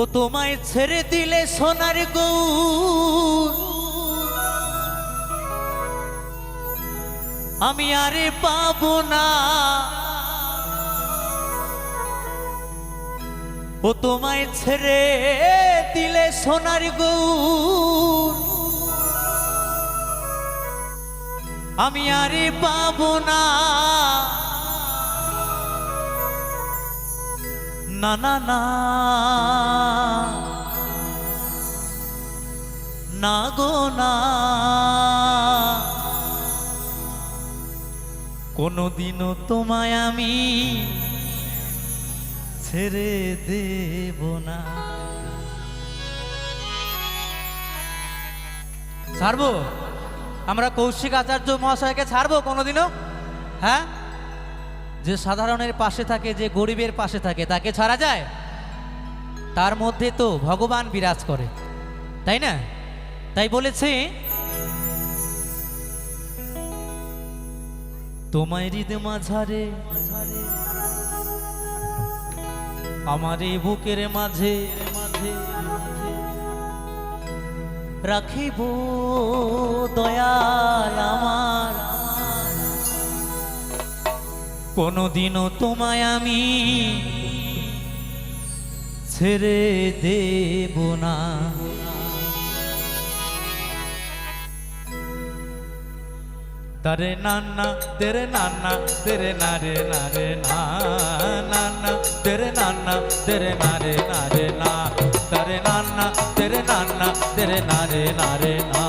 ও তোমায় ছেড়ে দিলে সোনার গৌর আমি আরে পাবো না। ও তোমায় ছেড়ে দিলে সোনার গৌর আমি আরে পাব না। না না না। না গো, না। কোনোদিনও তোমায় আমি ছেড়ে দেব না। ছাড়বো? আমরা কৌশিক আচার্য মহাশয়কে ছাড়বো কোনোদিনও? হ্যাঁ? যে সাধারণের পাশে থাকে, যে গরিবের পাশে থাকে, তাকে ছাড়া যায়? তার মধ্যে তো ভগবান বিরাজ করে। তাই না? তাই বলেছে তোমায় হৃদ মাঝারে, আমার এই বুকের মাঝে মাঝে, রাখিব দয়াল আমার। কোনোদিনও তোমায় আমি ছেড়ে দেব না। তারে নান্না তেরে নান্না তেরে নারে নারে না তেরে নান্না তেরে নারে নারে না তারে নান্না তেরে নান্না তেরে নারে নারে না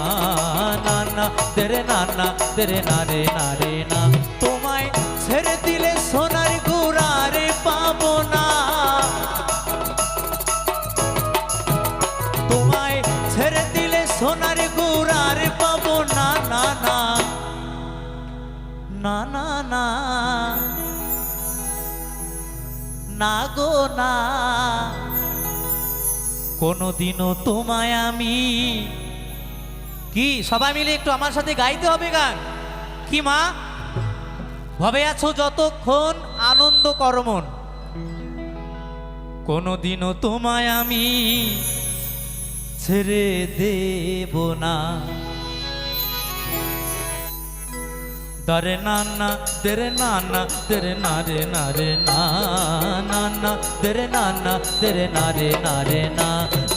তেরে নান্না তেরে নারে নারে না। না। কোনোদিনও তোমায় আমি কি, সবাই মিলে একটু আমার সাথে গাইতে হবে গান? কি মা? ভবে আছো যতক্ষণ আনন্দ করমন কোনোদিনও তোমায় আমি ছেড়ে দেব না। দরে নানা, তেরে নানা, তেরে নারে নারে না নানা তেরে নানা, তেরে নারে নারে না,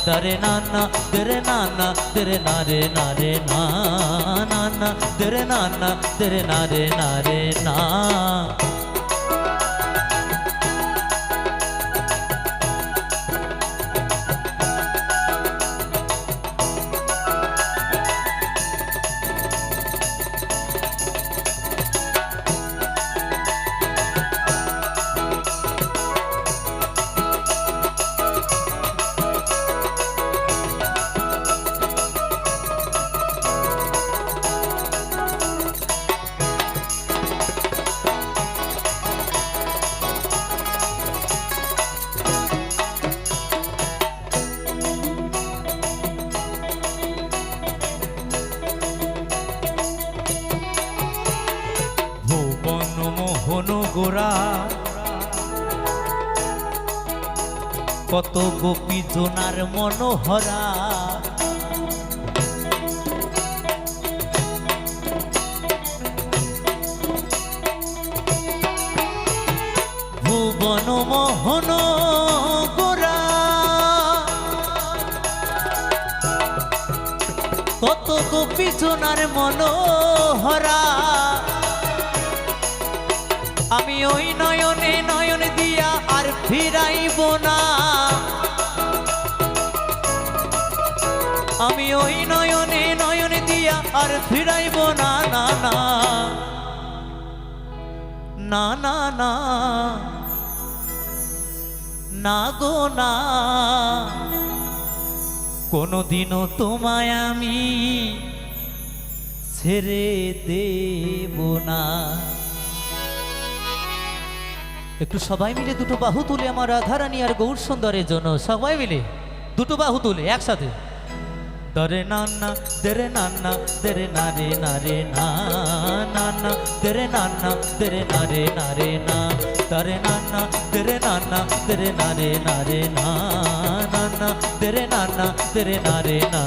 তারে নানা, তেরে নানা, তেরে নারে নারে না নানা তেরে নানা, তেরে নারে নারে না। গোরা। কত গোপী জোনার মনোহরা। ভুবন মোহন গোরা। কত গোপী জোনার মনোহরা ফিরাইব না। আমি ওই নয়নে নয়ন দিয়া আর ফিরাইব না না না। না না না। না গো, না। কোনোদিনও তোমায় আমি ছেড়ে দেব না। একটু সবাই মিলে দুটো বাহু তুলে আমার রাধারানী আর গৌর সুন্দরের জন্য সবাই মিলে দুটো বাহু তুলে একসাথে দরে নান্না দেরে নান্না দেরে নারে নারে না নান্না দেরে নান্না দেরে নারে নারে না দরে নান্না দেরে নান্না দেরে নারে নারে না নান্না তেরে না না তেরে না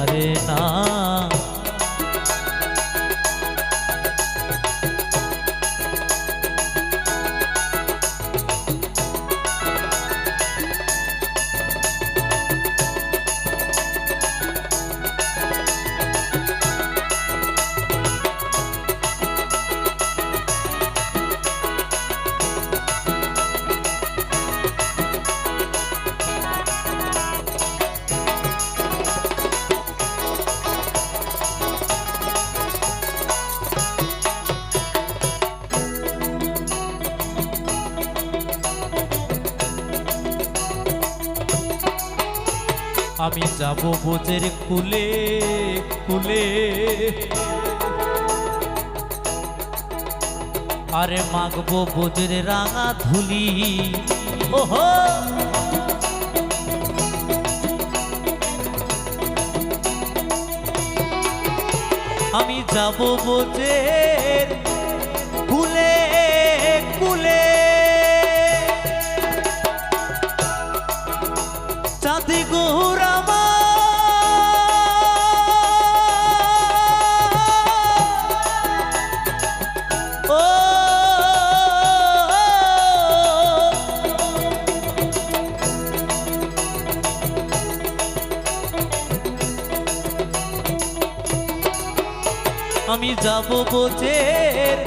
রে না আমি যাব বোঝের খুলে খুলে। আরে মাগবো বোঝের রাঙা ধুলি। ওহো! আমি যাব বোঝের খুলে কুলে চাঁদি গৌরামা আমি যাব বোঝের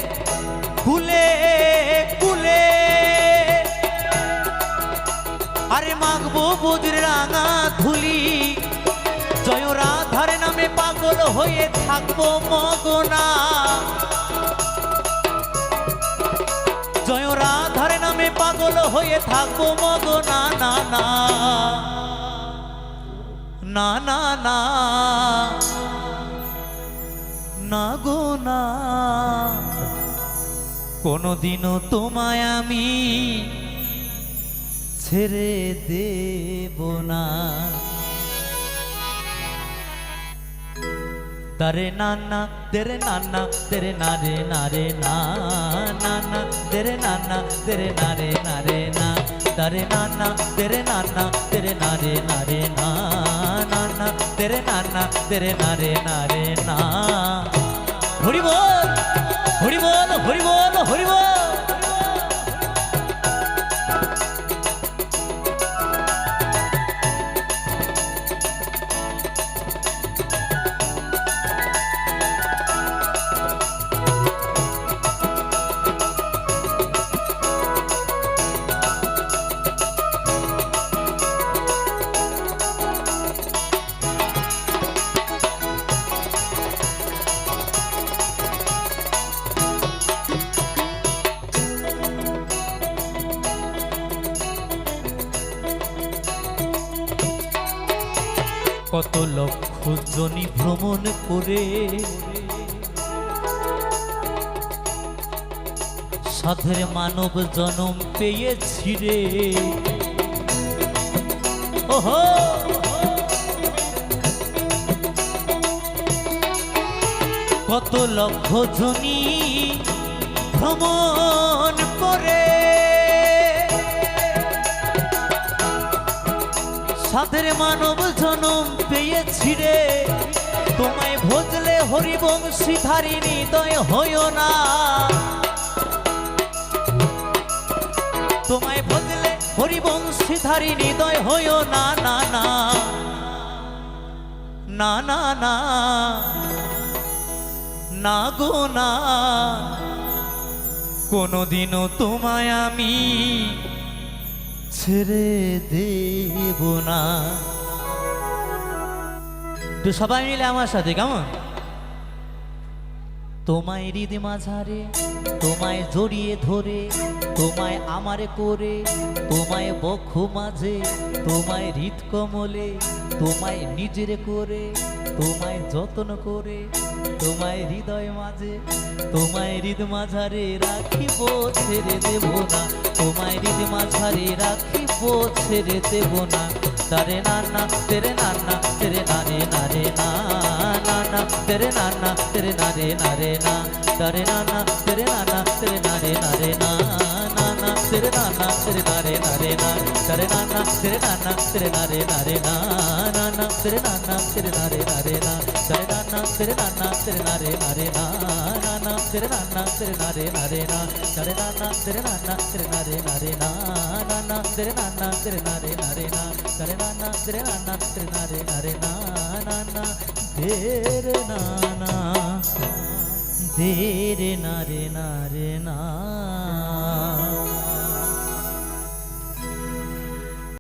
কুলে কুলে আরে মাগবো বুঝরে রাঙা ধুলি। জয় রাধার নামে পাগল হয়ে থাকব মগনা। জয় রাধার নামে পাগল হয়ে থাকব মগনা, না না। না না না। না গো না। কোনোদিনও তোমায় আমি ছেড়ে দেব না। তারে নানা তেরে নানা তেরে নারে নারে না নানা তেরে নানা তেরে নারে নারে না তারে নানা তেরে নানা তেরে নারে নারে না নানা না না তেরে না রে না রে না হরিবল হরিবল হরি বল কত লক্ষ জনি ভ্রমণ করে। সাধের মানব জনম পেয়েছি রে। ওহো! কত লক্ষ জনি ভ্রমণ করে। সাধের মানব জনম পেয়েছি রে। তোমায় ভজলে ধারিণী দয় হইও না। তোমায় ভজলে হরিবংশী ধারিণী দয় হইও না না না। না না না। না গো, না। কোনোদিনও তোমায় আমি ছেড়ে দেব না। তো সবাই মিলে আমার সাথে কেমন? তোমায় হৃদ মাঝারে, তোমায় জড়িয়ে ধরে, তোমায় আমারে করে, তোমায় বক্ষ মাঝে, তোমায় হৃদ কমলে, তোমায় নিজের করে, তোমায় যত্ন করে, তোমায় হৃদয় মাঝে, তোমায় হৃদ মাঝারে রাখিব, ছেড়ে দেব না। তোমায় হৃদ মাঝারে রাখিব, ছেড়ে দেব না। তারে নারে না তেরে নারে না তারে নানা, তেরে নারে নারে না নানা তেরে na na tere na re na re na tere na na tere na na tere na re na re na na na tere na na tere na re na re na tere na na tere na na tere na re na re na na na tere na na tere na re na re na tere na na tere na na tere na re na re na na na tere na na tere na re na re na tere na na tere na na tere na re na re na na na tere na na দে রে না রে না রে না